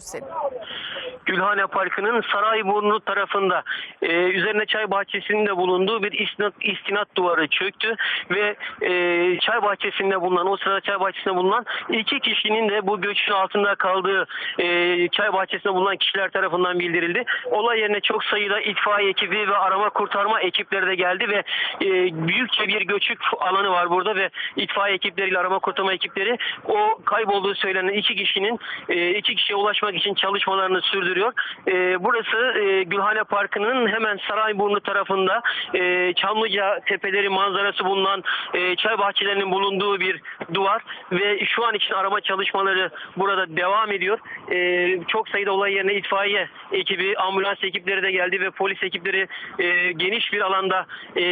Seni. Gülhane Parkı'nın Sarayburnu tarafında e, üzerine çay bahçesinin de bulunduğu bir istinat, istinat duvarı çöktü ve e, çay bahçesinde bulunan o sırada çay bahçesinde bulunan iki kişinin de bu göçün altında kaldığı e, çay bahçesinde bulunan kişiler tarafından bildirildi. Olay yerine çok sayıda itfaiye ekibi ve arama kurtarma ekipleri de geldi ve e, büyükçe bir göçük alanı var burada ve itfaiye ekipleriyle arama kurtarma ekipleri o kaybolduğu söylenen iki kişinin e, iki kişiye ulaşmak için çalışmalarını sürdürüyor. E, burası e, Gülhane Parkı'nın hemen Sarayburnu tarafında e, Çamlıca tepeleri manzarası bulunan e, çay bahçelerinin bulunduğu bir duvar ve şu an için arama çalışmaları burada devam ediyor. E, çok sayıda olay yerine itfaiye ekibi, ambulans ekipleri de geldi ve polis ekipleri e, geniş bir alanda e,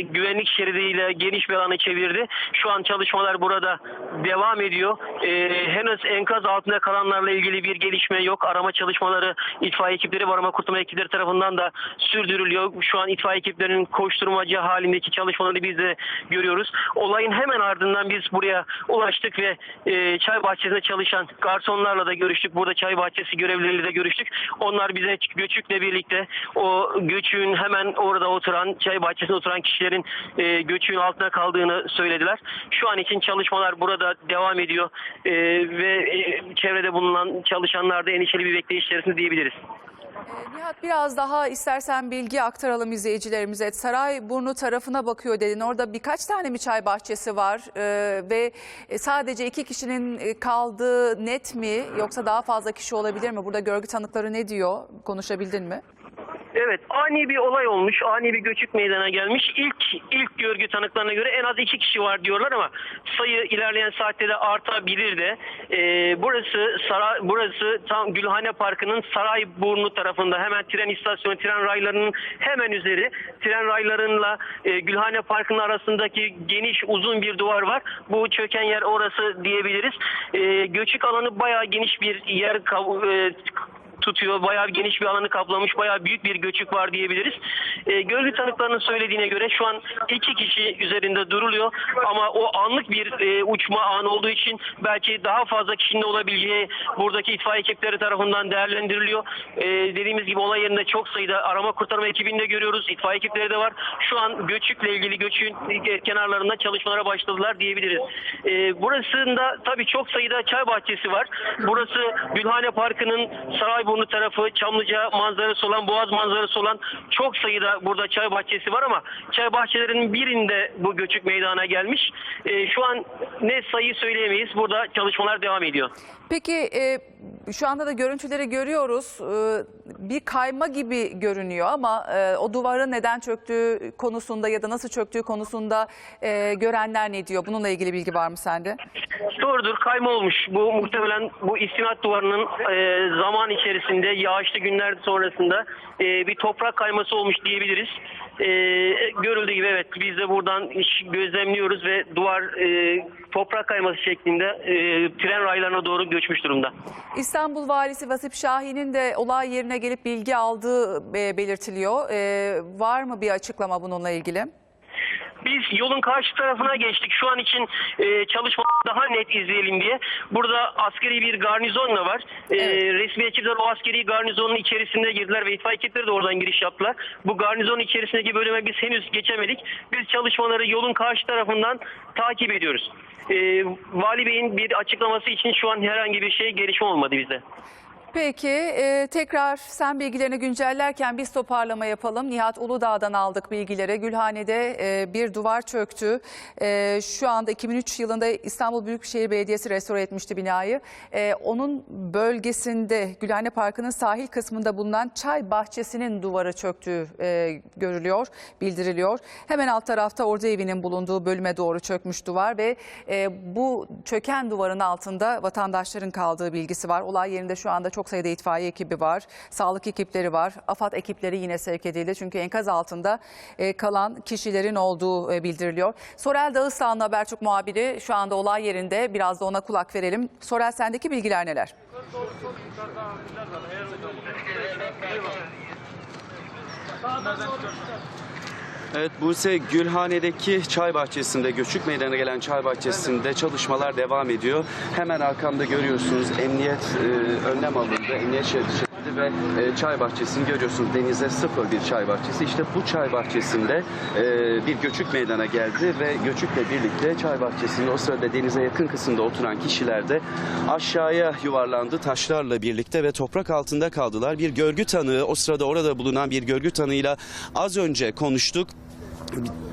güvenlik şeridiyle geniş bir alanı çevirdi. Şu an çalışmalar burada devam ediyor. E, henüz enkaz altında kalanlarla ilgili bir gelişme yok. Arama çalışmaları itfaiye ekipleri ve arama kurtarma ekipleri tarafından da sürdürülüyor. Şu an itfaiye ekiplerinin koşturmacı halindeki çalışmaları biz de görüyoruz. Olayın hemen ardından biz buraya ulaştık ve e, çay bahçesinde çalışan garsonlarla da görüştük. Burada çay bahçesi görevlileriyle de görüştük. Onlar bize göçükle birlikte o göçüğün hemen orada oturan, çay bahçesinde oturan kişilerin e, göçüğün altında kaldığını söylediler. Şu an için çalışmalar burada devam ediyor E, ve e, çevrede bulunan çalışanlar da endişeli bir bekleyiş içerisinde diyebiliriz. Ee, Nihat biraz daha istersen bilgi aktaralım izleyicilerimize. Sarayburnu tarafına bakıyor dedin. Orada birkaç tane mi çay bahçesi var Ee, ve sadece iki kişinin e, kaldığı net mi yoksa daha fazla kişi olabilir mi? Burada görgü tanıkları ne diyor? Konuşabildin mi? Evet ani bir olay olmuş. Ani bir göçük meydana gelmiş. İlk ilk görgü tanıklarına göre en az iki kişi var diyorlar ama sayı ilerleyen saatte de artabilir de. Ee, burası Saray, burası tam Gülhane Parkı'nın Sarayburnu tarafında hemen tren istasyonu, tren raylarının hemen üzeri. Tren raylarıyla e, Gülhane Parkı'nın arasındaki geniş uzun bir duvar var. Bu çöken yer orası diyebiliriz. Ee, göçük alanı bayağı geniş bir yer e, tutuyor. Bayağı geniş bir alanı kaplamış. Bayağı büyük bir göçük var diyebiliriz. E, görgü tanıklarının söylediğine göre şu an iki kişi üzerinde duruluyor. Ama o anlık bir e, uçma anı olduğu için belki daha fazla kişinin olabileceği buradaki itfaiye ekipleri tarafından değerlendiriliyor. E, dediğimiz gibi olay yerinde çok sayıda arama kurtarma ekibini de görüyoruz. İtfaiye ekipleri de var. Şu an göçükle ilgili göçün kenarlarında çalışmalara başladılar diyebiliriz. E, burasında tabii çok sayıda çay bahçesi var. Burası Gülhane Parkı'nın Sarayburnu tarafı, Çamlıca manzarası olan, Boğaz manzarası olan çok sayıda burada çay bahçesi var ama çay bahçelerinin birinde bu göçük meydana gelmiş. E, şu an ne sayı söyleyemeyiz. Burada çalışmalar devam ediyor. Peki e, şu anda da görüntüleri görüyoruz. E, bir kayma gibi görünüyor ama e, o duvarın neden çöktüğü konusunda ya da nasıl çöktüğü konusunda e, görenler ne diyor? Bununla ilgili bilgi var mı sende? Doğrudur kayma olmuş. Bu muhtemelen bu istinat duvarının e, zaman içerisinde yağışlı günler sonrasında e, bir toprak kayması olmuş diyebiliriz. E, görüldüğü gibi evet biz de buradan gözlemliyoruz ve duvar e, toprak kayması şeklinde e, tren raylarına doğru göçmüş durumda. İstanbul Valisi Vasip Şahin'in de olay yerine gelip bilgi aldığı e, belirtiliyor. E, var mı bir açıklama bununla ilgili? Biz yolun karşı tarafına geçtik. Şu an için e, çalışmaları daha net izleyelim diye. Burada askeri bir garnizon da var. E, Evet. Resmi ekipler o askeri garnizonun içerisinde girdiler ve itfaiye ekipleri de oradan giriş yaptılar. Bu garnizonun içerisindeki bölüme biz henüz geçemedik. Biz çalışmaları yolun karşı tarafından takip ediyoruz. E, Vali Bey'in bir açıklaması için şu an herhangi bir şey gelişme olmadı bizde. Peki e, tekrar sen bilgilerini güncellerken biz toparlama yapalım. Nihat Uludağ'dan aldık bilgileri. Gülhane'de e, bir duvar çöktü. E, şu anda 2003 yılında İstanbul Büyükşehir Belediyesi restore etmişti binayı. E, onun bölgesinde Gülhane Parkı'nın sahil kısmında bulunan çay bahçesinin duvarı çöktüğü e, görülüyor, bildiriliyor. Hemen alt tarafta orada evinin bulunduğu bölüme doğru çökmüş duvar ve e, bu çöken duvarın altında vatandaşların kaldığı bilgisi var. Olay yerinde şu anda çok sayıda itfaiye ekibi var, sağlık ekipleri var, AFAD ekipleri yine sevk edildi. Çünkü enkaz altında e, kalan kişilerin olduğu e, bildiriliyor. Sorel Dağıstanlı Habertürk muhabiri şu anda olay yerinde. Biraz da ona kulak verelim. Sorel sendeki bilgiler neler? Evet Buse Gülhane'deki çay bahçesinde, Göçük Meydanı'na gelen çay bahçesinde çalışmalar devam ediyor. Hemen arkamda görüyorsunuz emniyet e, önlem alındı, emniyet şeridi çekildi ve e, çay bahçesini görüyorsunuz. Denize sıfır bir çay bahçesi. İşte bu çay bahçesinde e, bir göçük meydana geldi ve göçükle birlikte çay bahçesinde o sırada denize yakın kısımda oturan kişiler de aşağıya yuvarlandı taşlarla birlikte ve toprak altında kaldılar. Bir görgü tanığı o sırada orada bulunan bir görgü tanığıyla az önce konuştuk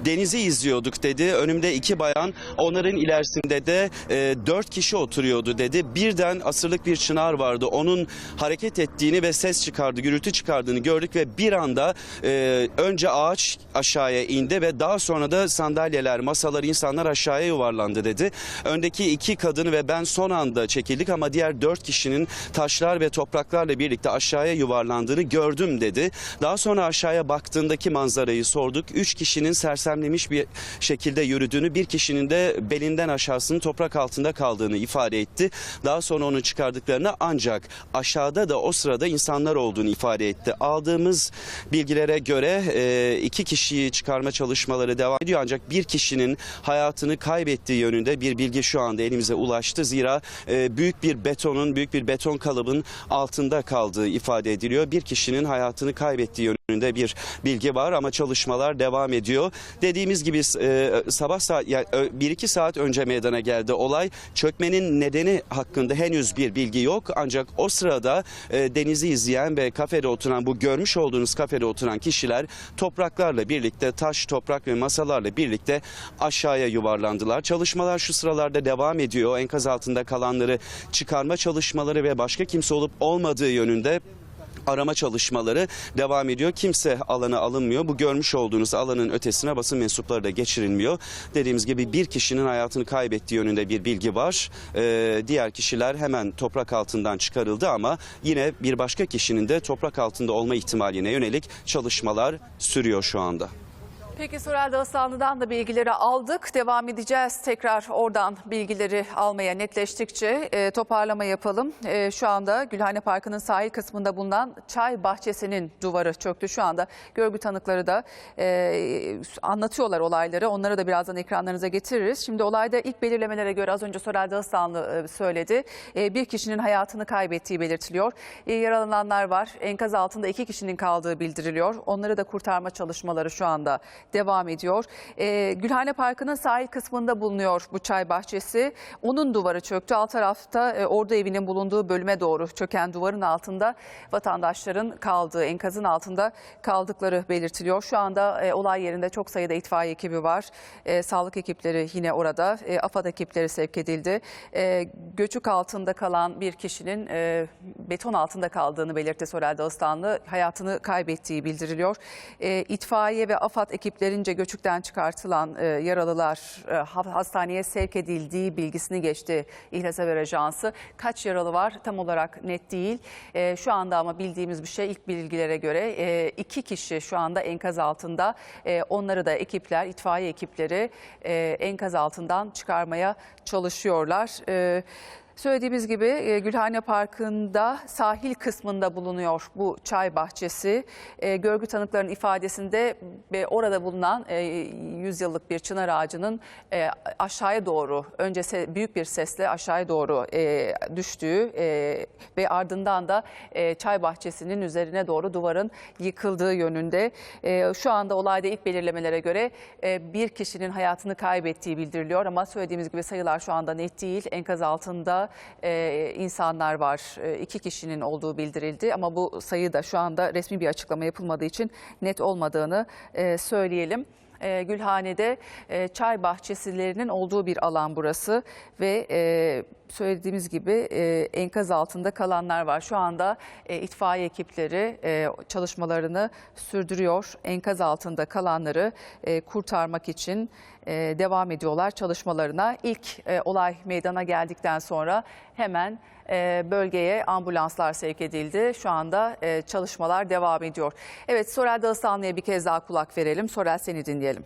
denizi izliyorduk dedi. Önümde iki bayan, onların ilerisinde de e, dört kişi oturuyordu dedi. Birden asırlık bir çınar vardı. Onun hareket ettiğini ve ses çıkardı, gürültü çıkardığını gördük ve bir anda e, önce ağaç aşağıya indi ve daha sonra da sandalyeler, masalar, insanlar aşağıya yuvarlandı dedi. Öndeki iki kadın ve ben son anda çekildik ama diğer dört kişinin taşlar ve topraklarla birlikte aşağıya yuvarlandığını gördüm dedi. Daha sonra aşağıya baktığındaki manzarayı sorduk. Üç kişinin sersemlemiş bir şekilde yürüdüğünü, bir kişinin de belinden aşağısının toprak altında kaldığını ifade etti. Daha sonra onu çıkardıklarını ancak aşağıda da o sırada insanlar olduğunu ifade etti. Aldığımız bilgilere göre e, iki kişiyi çıkarma çalışmaları devam ediyor ancak bir kişinin hayatını kaybettiği yönünde bir bilgi şu anda elimize ulaştı. Zira e, büyük bir betonun, büyük bir beton kalıbın altında kaldığı ifade ediliyor. Bir kişinin hayatını kaybettiği yönünde bir bilgi var ama çalışmalar devam ediyor. Dediğimiz gibi e, sabah saat yani 1-2 saat önce meydana geldi olay. Çökmenin nedeni hakkında henüz bir bilgi yok ancak o sırada e, denizi izleyen ve kafede oturan bu görmüş olduğunuz kafede oturan kişiler topraklarla birlikte taş, toprak ve masalarla birlikte aşağıya yuvarlandılar. Çalışmalar şu sıralarda devam ediyor. Enkaz altında kalanları çıkarma çalışmaları ve başka kimse olup olmadığı yönünde arama çalışmaları devam ediyor. Kimse alana alınmıyor. Bu görmüş olduğunuz alanın ötesine basın mensupları da geçirilmiyor. Dediğimiz gibi bir kişinin hayatını kaybettiği yönünde bir bilgi var. Ee, diğer kişiler hemen toprak altından çıkarıldı ama yine bir başka kişinin de toprak altında olma ihtimaline yönelik çalışmalar sürüyor şu anda. Peki Sorel Dağıstanlı'dan da bilgileri aldık. Devam edeceğiz tekrar oradan bilgileri almaya netleştikçe e, toparlama yapalım. E, şu anda Gülhane Parkı'nın sahil kısmında bulunan çay bahçesinin duvarı çöktü. Şu anda görgü tanıkları da e, anlatıyorlar olayları. Onları da birazdan ekranlarınıza getiririz. Şimdi olayda ilk belirlemelere göre az önce Sorel Dağıstanlı e, söyledi. E, bir kişinin hayatını kaybettiği belirtiliyor. E, yaralananlar var. Enkaz altında iki kişinin kaldığı bildiriliyor. Onları da kurtarma çalışmaları şu anda devam ediyor. Ee, Gülhane Parkı'nın sahil kısmında bulunuyor bu çay bahçesi. Onun duvarı çöktü. Alt tarafta e, ordu evinin bulunduğu bölüme doğru çöken duvarın altında vatandaşların kaldığı, enkazın altında kaldıkları belirtiliyor. Şu anda e, olay yerinde çok sayıda itfaiye ekibi var. E, sağlık ekipleri yine orada. E, AFAD ekipleri sevk edildi. E, göçük altında kalan bir kişinin e, beton altında kaldığını belirtti Sorel Dağıstanlı. Hayatını kaybettiği bildiriliyor. E, itfaiye ve AFAD ekiplerince göçükten çıkartılan e, yaralılar e, ha- hastaneye sevk edildiği bilgisini geçti İhlas Haber Ajansı. Kaç yaralı var tam olarak net değil. E, şu anda ama bildiğimiz bir şey ilk bilgilere göre e, iki kişi şu anda enkaz altında. E, onları da ekipler, itfaiye ekipleri e, enkaz altından çıkarmaya çalışıyorlar. E, Söylediğimiz gibi e, Gülhane Parkı'nda sahil kısmında bulunuyor bu çay bahçesi. E, Görgü tanıklarının ifadesinde e, orada bulunan e, 100 yıllık bir çınar ağacının e, aşağıya doğru önce büyük bir sesle aşağıya doğru e, düştüğü e, ve ardından da e, çay bahçesinin üzerine doğru duvarın yıkıldığı yönünde. E, Şu anda olayda ilk belirlemelere göre e, bir kişinin hayatını kaybettiği bildiriliyor ama söylediğimiz gibi sayılar şu anda net değil. Enkaz altında e, insanlar var. E, iki kişinin olduğu bildirildi ama bu sayı da şu anda resmi bir açıklama yapılmadığı için net olmadığını e, söyleyelim. E, Gülhane'de e, çay bahçesilerinin olduğu bir alan burası ve e, söylediğimiz gibi e, enkaz altında kalanlar var. Şu anda e, itfaiye ekipleri e, çalışmalarını sürdürüyor. Enkaz altında kalanları e, kurtarmak için devam ediyorlar çalışmalarına. İlk e, olay meydana geldikten sonra hemen e, bölgeye ambulanslar sevk edildi. Şu anda e, çalışmalar devam ediyor. Evet Sorel Dağıstanlı'ya bir kez daha kulak verelim. Sorel seni dinleyelim.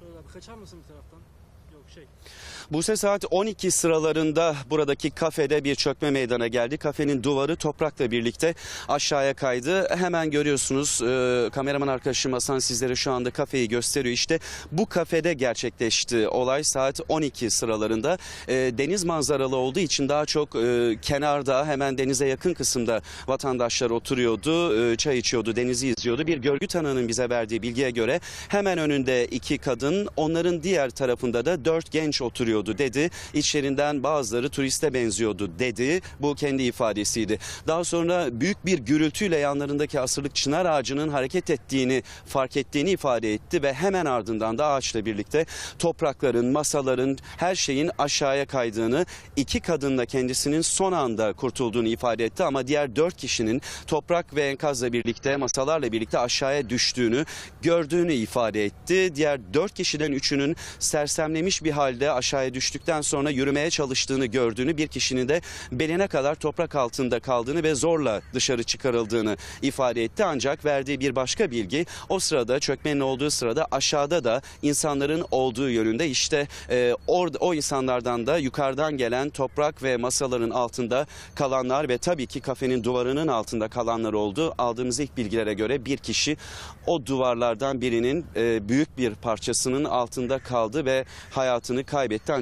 Sonra abi kaçar mısın bir taraftan? Yok şey. Buse saat 12 sıralarında buradaki kafede bir çökme meydana geldi. Kafenin duvarı toprakla birlikte aşağıya kaydı. Hemen görüyorsunuz e, kameraman arkadaşım Hasan sizlere şu anda kafeyi gösteriyor. İşte bu kafede gerçekleşti olay saat 12 sıralarında. E, deniz manzaralı olduğu için daha çok e, kenarda hemen denize yakın kısımda vatandaşlar oturuyordu, e, çay içiyordu, denizi izliyordu. Bir görgü tanığının bize verdiği bilgiye göre hemen önünde iki kadın, onların diğer tarafında da dört genç oturuyordu dedi. İçlerinden bazıları turiste benziyordu dedi. Bu kendi ifadesiydi. Daha sonra büyük bir gürültüyle yanlarındaki asırlık çınar ağacının hareket ettiğini fark ettiğini ifade etti ve hemen ardından da ağaçla birlikte toprakların, masaların, her şeyin aşağıya kaydığını, iki kadınla kendisinin son anda kurtulduğunu ifade etti ama diğer dört kişinin toprak ve enkazla birlikte, masalarla birlikte aşağıya düştüğünü gördüğünü ifade etti. Diğer dört kişiden üçünün sersemlemiş bir halde aşağıya düştükten sonra yürümeye çalıştığını gördüğünü, bir kişinin de beline kadar toprak altında kaldığını ve zorla dışarı çıkarıldığını ifade etti. Ancak verdiği bir başka bilgi o sırada çökmenin olduğu sırada aşağıda da insanların olduğu yönünde işte e, orada o insanlardan da yukarıdan gelen toprak ve masaların altında kalanlar ve tabii ki kafenin duvarının altında kalanlar oldu. Aldığımız ilk bilgilere göre bir kişi o duvarlardan birinin e, büyük bir parçasının altında kaldı ve hayatını kaybetti.